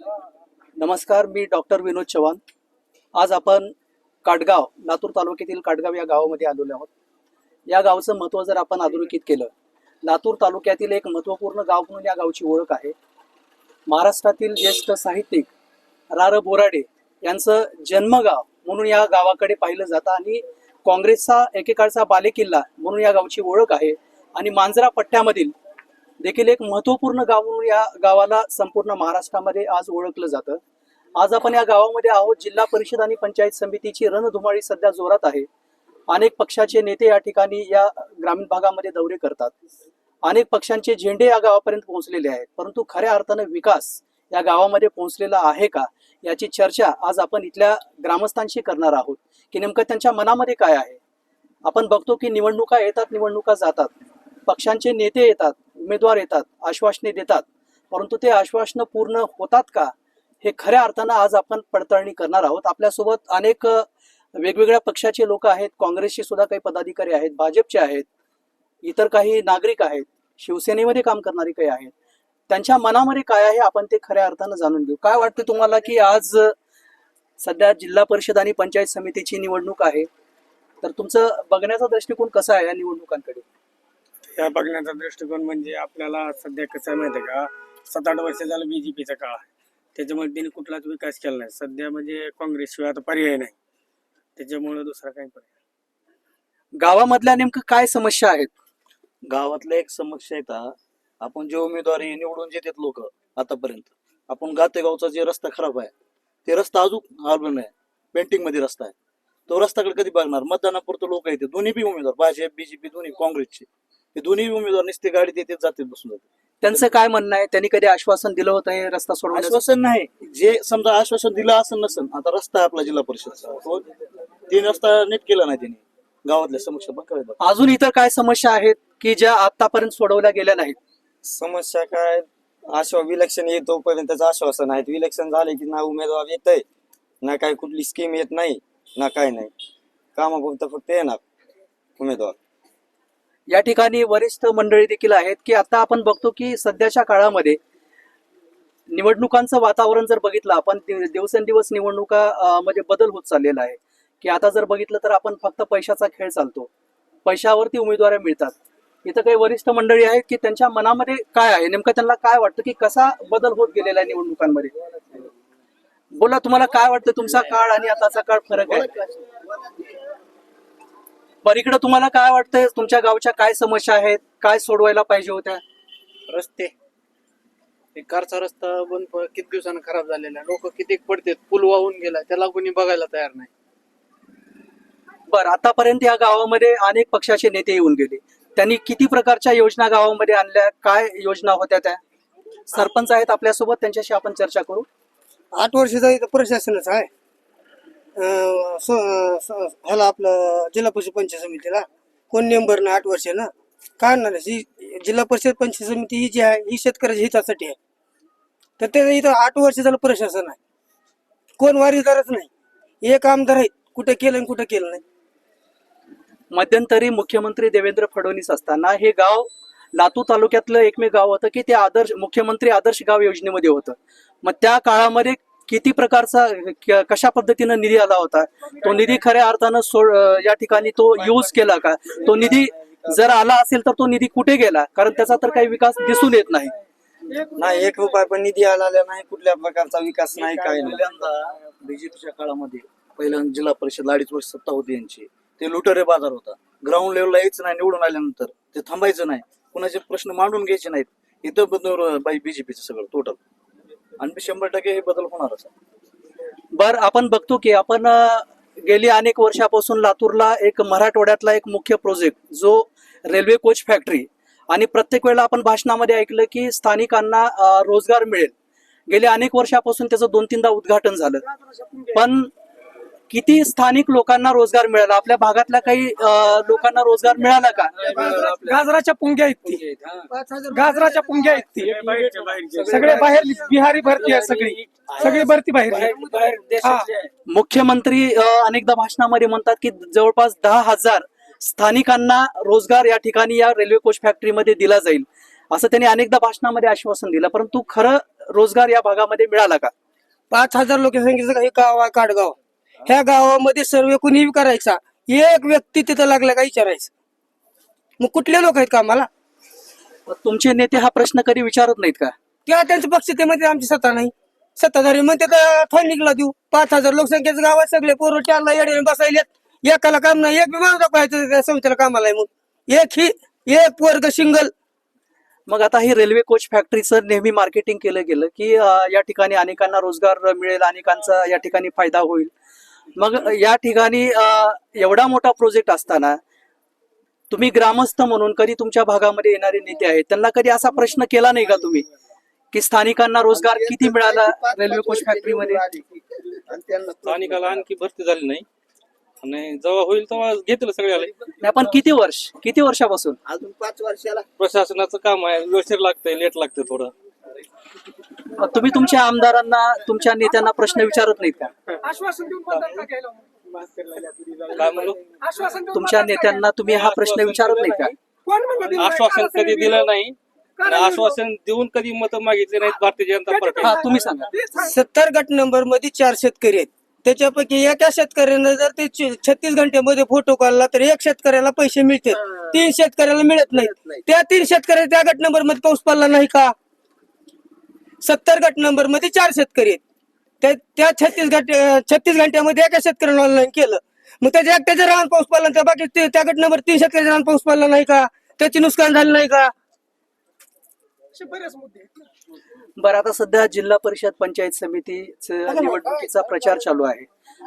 नमस्कार मी डॉक्टर विनोद चव्हाण. आज आपण काटगाव लातूर तालुक्यातील काटगाव या गावामध्ये आलेलो आहोत. या गावचं महत्त्व जर आपण अधोरेखित केलं लातूर तालुक्यातील एक महत्त्वपूर्ण गाव म्हणून या गावची ओळख आहे. महाराष्ट्रातील ज्येष्ठ साहित्यिक रार बोराडे यांचं जन्मगाव म्हणून या गावाकडे पाहिलं जातं आणि काँग्रेसचा एकेकाळचा बालेकिल्ला म्हणून या गावची ओळख आहे. आणि मांजरा पट्ट्यामधील देखील एक महत्त्वपूर्ण गाव म्हणून या गावाला संपूर्ण महाराष्ट्रामध्ये आज ओळखलं जातं. आज आपण या गावामध्ये आहोत. जिल्हा परिषद आणि पंचायत समितीची रणधुमाळी सध्या जोरात आहे. अनेक पक्षाचे नेते या ठिकाणी या ग्रामीण भागामध्ये दौरे करतात. अनेक पक्षांचे झेंडे या गावापर्यंत पोहोचलेले आहेत. परंतु खऱ्या अर्थानं विकास या गावामध्ये पोहोचलेला आहे का? याची चर्चा आज आपण इथल्या ग्रामस्थांशी करणार आहोत. की नेमकं त्यांच्या मनामध्ये काय आहे? आपण बघतो की निवडणुका येतात निवडणुका जातात. पक्षांचे नेते येतात. उमेदवार येतात आश्वासने देतात. परंतु ते आश्वासनं पूर्ण होतात का? हे खऱ्या अर्थानं आज आपण पडताळणी करणार आहोत. आपल्यासोबत अनेक वेगवेगळ्या पक्षाचे लोक आहेत. काँग्रेसचे सुद्धा काही पदाधिकारी आहेत भाजपचे आहेत इतर काही नागरिक आहेत. शिवसेनेमध्ये काम करणारे काही आहेत. त्यांच्या मनामध्ये काय आहे आपण ते खऱ्या अर्थानं जाणून घेऊ. काय वाटतं तुम्हाला की आज सध्या जिल्हा परिषद आणि पंचायत समितीची निवडणूक आहे? तर तुमचं बघण्याचा दृष्टिकोन कसा आहे या निवडणुकांकडे? या बघण्याचा दृष्टिकोन म्हणजे आपल्याला सध्या कसं आहे माहिती आहे का? सात आठ वर्ष झालं बीजेपीचा काळ आहे. त्याच्यामुळे त्यांनी कुठलाच विकास केला नाही. सध्या म्हणजे काँग्रेसशिवाय आता पर्याय नाही. त्याच्यामुळे दुसरा काही पर्याय गावामधल्या नेमकं काय समस्या आहेत? गावातल्या एक समस्या आहे का आपण जे उमेदवारी निवडून देतात लोक आतापर्यंत आपण गातेगावचा जे रस्ता खराब आहे ते रस्ता अजून आलो नाही. पेंटिंगमध्ये रस्ता आहे. तो रस्ताकडे कधी बघणार? मतदानापुरतं लोक येते दोन्ही बी उमेदवार भाजप बीजेपी दोन्ही काँग्रेसचे. हे दोन्ही उमेदवार नुसते गाडीत येते जाते बसून जाते त्यांचं काय म्हणणं आहे? त्यांनी कधी आश्वासन दिलं होतं हे रस्ता सोडवण्याचं? आश्वासन नाही. जे समजा आश्वासन दिलं असं नसन आता रस्ता आहे आपला जिल्हा परिषदचा. तो तीन रस्ता नीट केला नाही त्यांनी. गावातल्या समस्या बघ. अजून इतर काय समस्या आहेत की ज्या आतापर्यंत सोडवल्या गेल्या नाहीत? समस्या काय? आश्वा विलक्षण येतोपर्यंतच आश्वासन आहेत. विलक्षण झाले की ना उमेदवार येतय ना काय कुठली स्कीम येत नाही ना काय नाही. कामापुरतं फक्त येणार उमेदवार. या ठिकाणी वरिष्ठ मंडळी देखील आहेत की आता आपण बघतो की सध्याच्या काळामध्ये निवडणुकांचं वातावरण जर बघितलं आपण दिवसेंदिवस निवडणुका म्हणजे बदल होत चाललेला आहे. की आता जर बघितलं तर आपण फक्त पैशाचा खेळ चालतो. पैशावरती उमेदवार मिळतात. इथं काही वरिष्ठ मंडळी आहेत की त्यांच्या मनामध्ये काय आहे? नेमकं त्यांना काय वाटतं की कसा बदल होत गेलेला आहे निवडणुकांमध्ये? बोला तुम्हाला काय वाटतं? तुमचा काळ आणि आताचा काळ फरक आहे. बरं इकडं तुम्हाला काय वाटतंय? तुमच्या गावच्या काय समस्या आहेत? काय सोडवायला पाहिजे होत्या? रस्ते. हे कारचा रस्ता बंद प- किती दिवसानं खराब झालेला लोक किती पडतात? पूल वाहून गेला. त्याला कोणी बघायला तयार नाही. बरं आतापर्यंत या गावामध्ये अनेक पक्षाचे नेते येऊन गेले. त्यांनी किती प्रकारच्या योजना गावामध्ये आणल्या? काय योजना होत्या त्या? सरपंच आहेत आपल्यासोबत. त्यांच्याशी आपण चर्चा करू. आठ वर्षाचा इथं प्रशासनच आहे. ह्याला आपलं जिल्हा परिषद पंचायत समितीला. कोण नेंबर ना आठ वर्ष ना. काय आणणार ही जिल्हा परिषद पंचायत समिती ही जी आहे ही शेतकऱ्याच्या हितासाठी आहे. तर ते इथं आठ वर्ष झालं प्रशासन आहे. कोण वारीदारच नाही. एक आमदार आहेत. कुठे केलं आणि कुठं केलं नाही. मध्यंतरी मुख्यमंत्री देवेंद्र फडणवीस असताना हे गाव लातूर तालुक्यातलं एकमेव गाव होतं की ते आदर्श मुख्यमंत्री आदर्श गाव योजनेमध्ये होतं. मग त्या काळामध्ये किती प्रकारचा कशा पद्धतीनं निधी आला होता? तो निधी खऱ्या अर्थानं सोड अं, या ठिकाणी तो यूज केला का? तो निधी जर आला असेल तर तो निधी कुठे गेला? कारण त्याचा तर काही विकास दिसून येत नाही. नाही एक रुपया पण निधी आलेला नाही कुठल्या प्रकारचा विकास नाही काय बीजेपीच्या काळामध्ये पहिल्यांदा जिल्हा परिषद अडीच वर्ष सत्ता होती यांची. ते लुटेरे बाजार होता. ग्राउंड लेवलला यायचं नाही निवडून आल्यानंतर. ते थांबायचं नाही. कुणाचे प्रश्न मांडून घ्यायचे नाहीत. इथं बदल बाई बीजेपीचं सगळं टोटल आणि शंभर टक्के हे बदल होणारच बर आपण बघतो की आपण गेली अनेक वर्षापासून लातूरला एक मराठवाड्यातला एक मुख्य प्रोजेक्ट जो रेल्वे कोच फॅक्टरी आणि प्रत्येक वेळेला आपण भाषणामध्ये ऐकलं की स्थानिकांना रोजगार मिळेल. गेल्या अनेक वर्षापासून त्याचं दोन तीनदा उद्घाटन झालं. पण किती स्थानिक लोकांना रोजगार मिळाला? आपल्या भागातल्या काही लोकांना रोजगार मिळाला का? गाजराच्या पुंग्या ती गाजराच्या पुंग्या बाहेरच्या. सगळे बाहेर बिहारी भरती आहे सगळी. सगळी भरती बाहेर हा. मुख्यमंत्री अनेकदा भाषणामध्ये म्हणतात की जवळपास दहा हजार स्थानिकांना रोजगार या ठिकाणी या रेल्वे कोच फॅक्टरीमध्ये दिला जाईल. असं त्यांनी अनेकदा भाषणामध्ये आश्वासन दिलं. परंतु खरं रोजगार या भागामध्ये मिळाला का? पाच हजार लोकसंख्येचं हे गाव आहे काडगाव. ह्या गावामध्ये सर्वे कुणी करायचा एक व्यक्ती तिथं लागला का विचारायचं. मग कुठले लोक आहेत कामाला? तुमचे नेते हा प्रश्न कधी विचारत नाहीत का? किंवा त्यांच्या पक्षतेमध्ये आमची सत्ता नाही. सत्ताधारी म्हणते तर फंडिंगला देऊ. पाच हजार लोकसंख्येचं गाव आहे सगळे पोरं चारला येडे बसायलेत. एकाला काम नाही एक विमान दाखवायचं त्या समितीला कामाला आहे मग एक ही एक वर्ग सिंगल. मग आता ही रेल्वे कोच फॅक्टरीचं नेहमी मार्केटिंग केलं गेलं की या ठिकाणी अनेकांना रोजगार मिळेल अनेकांचा या ठिकाणी फायदा होईल. मग या ठिकाणी एवढा मोठा प्रोजेक्ट असताना तुम्ही ग्रामस्थ म्हणून कधी तुमच्या भागामध्ये येणारे नेते आहेत त्यांना कधी असा प्रश्न केला नाही का तुम्ही? की स्थानिकांना रोजगार किती मिळाला रेल्वे कोच फॅक्टरीमध्ये स्थानिकाला आणखी भरती झाली नाही. आणि जेव्हा होईल तेव्हा घेतील सगळे आले नाही पण किती वर्ष? किती वर्षापासून? अजून पाच वर्षाला. प्रशासनाचं काम आहे व्यवस्थित लागतंय लेट लागतंय थोडं. तुम्ही तुमच्या आमदारांना तुमच्या नेत्यांना प्रश्न विचारत नाहीत का? आश्वासन देऊन मतदान का केलं? काय म्हणलो आश्वासन देऊन तुमच्या मतदान का नेत्यांना तुम्ही हा प्रश्न विचारत नाही का? कोण म्हणलं दिलं? नाही? आश्वासन कधी दिलं नाही. आणि आश्वासन देऊन कधी मत मागितले नाहीत भारतीय जनता पार्टी हा तुम्ही सांगा. सत्तर गट नंबरमध्ये चार शेतकरी आहेत. त्याच्यापैकी एका शेतकऱ्यानं जर ते छत्तीस घंट्यामध्ये फोटो काढला तर एक शेतकऱ्याला पैसे मिळते तीन शेतकऱ्याला मिळत नाही त्या तीन शेतकऱ्या त्या गट नंबरमध्ये पाऊस पडला नाही का? सत्तर गट नंबरमध्ये चार शेतकरी आहेत. त्या त्या छत्तीस गट छत्तीस घंट्यामध्ये एका शेतकऱ्याला ऑनलाईन केलं. मग त्याच्या एकट्याच्या राहून पाऊस पडला तर बाकी त्या गट नंबर तीन शेतकऱ्याच्या राहून पाऊस पडला नाही का? त्याची नुकसान झालं नाही का? असे बरेच मुद्दे आहेत. बरं आता सध्या जिल्हा परिषद पंचायत समितीचं निवडणुकीचा प्रचार चालू आहे.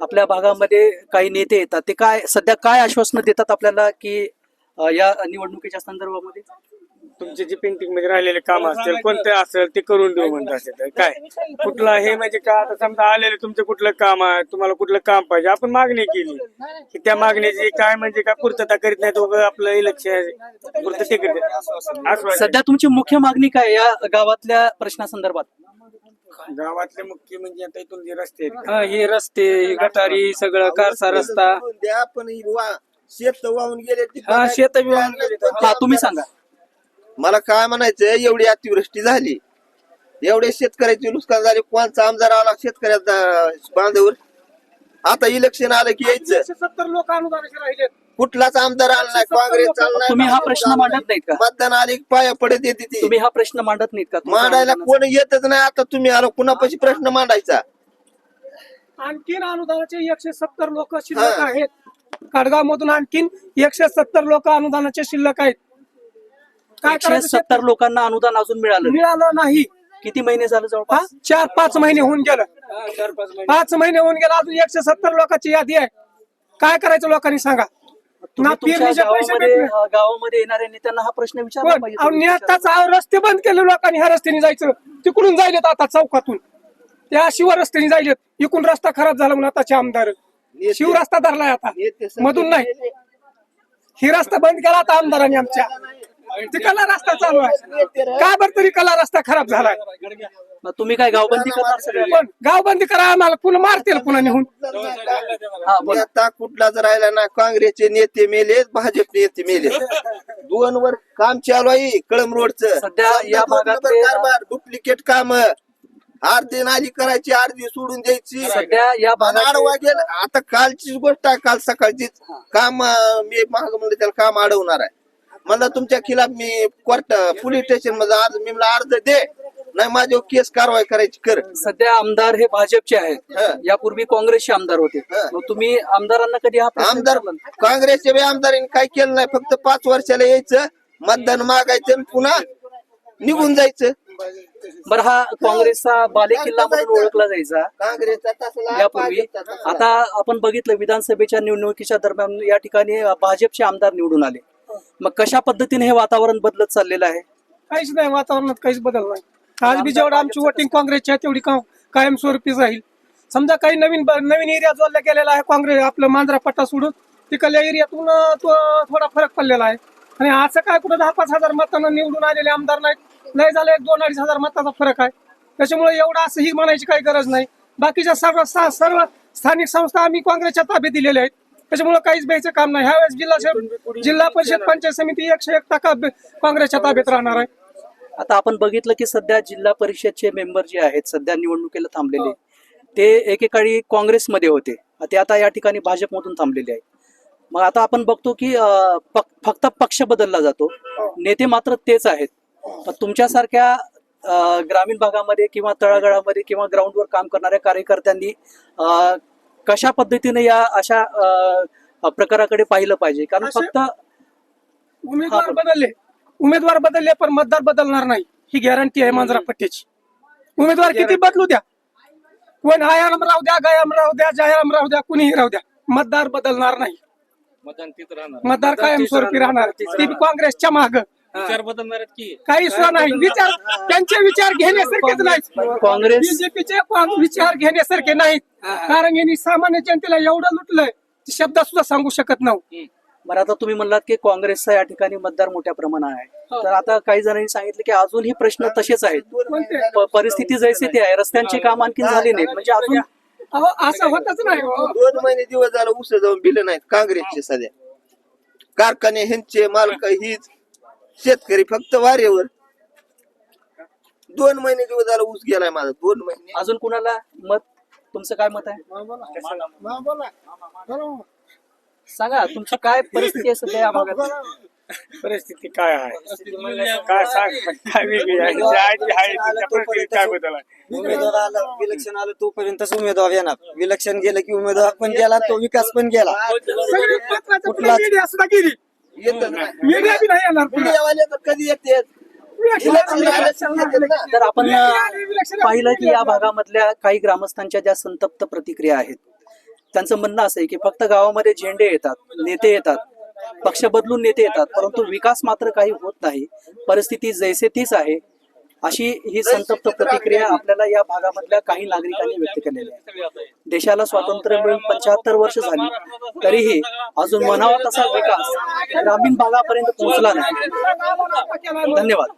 आपल्या भागामध्ये काही नेते येतात. ते काय सध्या काय आश्वासनं देतात आपल्याला की या निवडणुकीच्या संदर्भामध्ये? तुमचे जे पेंटिंगमध्ये राहिलेले काम असतील कोणते असेल ते करून देऊ म्हणत असेल काय? कुठलं हे म्हणजे काय आता समजा आलेले तुमचं कुठलं काम आहे तुम्हाला कुठलं काम पाहिजे आपण मागणी केली. की त्या मागणीची काय म्हणजे काय पूर्तता करीत नाही तो आपलं इलेक्शन पूर्तता करीत आश्वासन. सध्या तुमची मुख्य मागणी काय या गावातल्या प्रश्नासंदर्भात? गावातले मुख्य म्हणजे आता इथून जे रस्ते आहेत. हा, हे रस्ते ही गटारी सगळं कारचा रस्ता द्या पण ही शेत वाहून गेले ती हा शेत वाहून गेली. हा तुम्ही सांगा. मला काय म्हणायचं एवढी अतिवृष्टी झाली. एवढे शेतकऱ्याचे नुकसान झाले. कोणचा आमदार आला शेतकऱ्याचा बांधावर? आता इलेक्शन आलं की यायचं. सत्तर लोक अनुदानाचे राहिले. कुठलाच आमदार आला नाही काँग्रेस तुम्ही हा प्रश्न मांडत नाहीत का? मतदान आले की पाया पडत येते ती. तुम्ही हा प्रश्न मांडत नाहीत का? तुमच्या मांडायला आंदोलनाचा? कोण येतच नाही. आता तुम्ही आलो कुणापाशी प्रश्न मांडायचा? आणखीन अनुदानाचे एकशे सत्तर लोक शिल्लक हा. आहेत. काडगाव मधून आणखीन एकशे सत्तर लोक अनुदानाचे शिल्लक आहेत. एकशे करायचं सत्तर लोकांना अनुदान अजून मिळालं नाही. मिळालं नाही. किती महिने झाले? जवळपास? चार पाच महिने होऊन गेलं. पाच महिने. होऊन गेलं अजून एकशे सत्तर लोकांची यादी आहे. काय करायचं लोकांनी सांगा? गावामध्ये येणाऱ्या नेत्यांना हा प्रश्न विचारला रस्ते बंद केले लोकांनी ह्या रस्त्याने जायचं. तिकडून जायलेत आता चौकातून. त्या शिव रस्त्याने जायलेत. इकडून रस्ता खराब झाला म्हणून आताचे आमदार. शिव रस्ता धरलाय आता. मधून नाही. ही रस्ता बंद केला आता आमदारांनी आमच्या. तिकडला रस्ता चालू आहे. काय बरं तरी कला रस्ता खराब झालाय? मग तुम्ही काय गावबंदी करणार सगळ्यांना पण गाव बंदी करा आम्हाला. पुन्हा मारतील पुन्हा निघून हा बोला. आता कुठलाच राहिला ना काँग्रेसचे नेते मेले भाजप नेते मेले दोन वर काम चालू आहे कळम रोडचं. सध्या या भागातले- कारभार डुप्लिकेट काम. अर्धी नाली करायची अर्धी सोडून द्यायची. सध्या या आणि भागात आडवा गेला. आता कालचीच गोष्ट आहे काल सकाळचीच. काम अं, मी महाग म्हणलं त्याला काम अडवणार आहे. म्हणलं तुमच्या खिलाफ मी कोर्ट पोलीस स्टेशनमध्ये अर्ज मी म्हणलं अर्ज दे नाही माझ्यावर केस कारवाई करायची कर सध्या आमदार हे भाजपचे आहेत हा. यापूर्वी काँग्रेसचे आमदार होते हा. मग तुम्ही आमदारांना कधी हा प्रश्न आमदार विचारला नाही? काँग्रेसच्या बी आमदारांनी काय केलं नाही फक्त पाच वर्षाला यायचं मतदान मागायचं आणि पुन्हा निघून जायचं बरं हा काँग्रेसचा बालेकिल्ला म्हणून ओळखला जायचा काँग्रेसचा तसला यापूर्वी भाजपचा तसला. आता आपण बघितलं विधानसभेच्या निवडणुकीच्या दरम्यान या ठिकाणी भाजपचे आमदार निवडून आले मग कशा पद्धतीने हे वातावरण बदलत चाललेलं आहे? काहीच नाही वातावरणात काहीच बदल नाही. आज बी जेवढं आमची वोटिंग काँग्रेसची आहे तेवढी का- कायमस्वरूपी राहील समजा काही नवीन ब- नवीन एरिया जोडला गेलेला आहे काँग्रेस आपलं मांजरा पट्टा सोडून तिकडल्या एरियातून अं, तो थोडा फरक पडलेला आहे. आणि असं काय कुठं दहा पाच हजार मतांना निवडून आलेले आमदार नाहीत? नाही झालं एक दोन अडीच हजार मताचा फरक आहे. त्याच्यामुळे एवढं असं ही म्हणायची काही गरज नाही. बाकीच्या सर्व सा- सर्व स्थानिक संस्था आम्ही काँग्रेसच्या ताब्यात दिलेल्या आहेत. त्याच्यामुळे काहीच द्यायचं काम नाही. ह्यावेळेस जिल्हा जिल्हा परिषद पंचायत समिती एकशे एक टक्का काँग्रेसच्या ताब्यात राहणार आहे. आता आपण बघितलं की सध्या जिल्हा परिषदचे मेंबर जे आहेत सध्या निवडणुकीला थांबलेले ते एकेकाळी काँग्रेसमध्ये होते. ते आता या ठिकाणी भाजपमधून थांबलेले आहेत. मग आता आपण बघतो की फक्त पक्ष बदलला जातो. नेते मात्र तेच आहेत. पण तुमच्यासारख्या ग्रामीण भागामध्ये किंवा तळागाळामध्ये किंवा ग्राउंडवर काम करणाऱ्या कार्यकर्त्यांनी कशा पद्धतीने या अशा अं, प्रकाराकडे पाहिलं पाहिजे? कारण फक्त उमेदवार बदलले. उमेदवार बदलले पण मतदार बदलणार नाही. ही गॅरंटी आहे मांजरा पट्ट्याची उमेदवार किती बदलू द्या? कोण आयाराम राहू द्या गयाम राहू द्या जयाराम राहू द्या कुणीही राहू द्या. मतदार बदलणार नाही. मतदान तीच राहणार. मतदार कायमस्वरूपी राहणार. ती काँग्रेसच्या माग. विचार बदलणार आहेत की? काही सुद्धा नाही. विचार त्यांचे विचार घेण्यासारखेच नाहीत. काँग्रेस बीजेपीचे विचार घेण्यासारखे नाहीत. कारण यांनी सामान्य जनतेला एवढं लुटलंय शब्द सुद्धा सांगू शकत नव्हतं बरं आता तुम्ही म्हणलात की काँग्रेसचा या ठिकाणी मतदार मोठ्या प्रमाणात आहे. तर आता काही जणांनी सांगितलं की अजूनही प्रश्न तसेच आहेत. कोणते? प- परिस्थिती जैसे ते आहे. रस्त्यांची काम आणखी झाली नाहीत. म्हणजे अजून अहो असं होतच नाही हो. दोन महिने दिवस झालं ऊस जाऊन बिल नाहीत काँग्रेसचे सध्या. कारखाने ह्यांचे मालक हीच शेतकरी फक्त वारेवर दोन महिने दिवस झालं ऊस गेलाय माझा दोन महिने. अजून कुणाला मत? तुमचं काय मत आहे? सांगा तुमची काय परिस्थिती आहे सध्या या भागात? परिस्थिती काय आहे? काय सांग? काय? वेगळी आहे? जी आहे ती आहे. त्याच्या परिस्थितीत काय बदल आहे? उमेदवार आला. विलक्षण आलं तोपर्यंतच उमेदवार येणार. विलक्षण गेलं की उमेदवार पण गेला तो विकास पण गेला. मीडिया सुद्धा गेली. येतच नाही मीडिया बी नाही येणार पुन्हा. मीडियावाले तर कधी येते? तर आपण पाहिलं की या भागामधल्या काही ग्रामस्थांच्या ज्या संतप्त प्रतिक्रिया आहेत त्यांचं म्हणणं असं आहे की फक्त गावामध्ये झेंडे येतात नेते येतात पक्ष बदलून नेते येतात परंतु विकास मात्र काही होत नाही. परिस्थिती जैसे तीच आहे. अशी ही संतप्त प्रतिक्रिया आपल्याला या भागामधल्या काही नागरिकांनी व्यक्त केलेली आहे. देशाला स्वातंत्र्य मिळून पंच्याहत्तर वर्ष झाली तरीही अजून म्हणावा तसा विकास ग्रामीण भागापर्यंत पोहोचला नाही. धन्यवाद.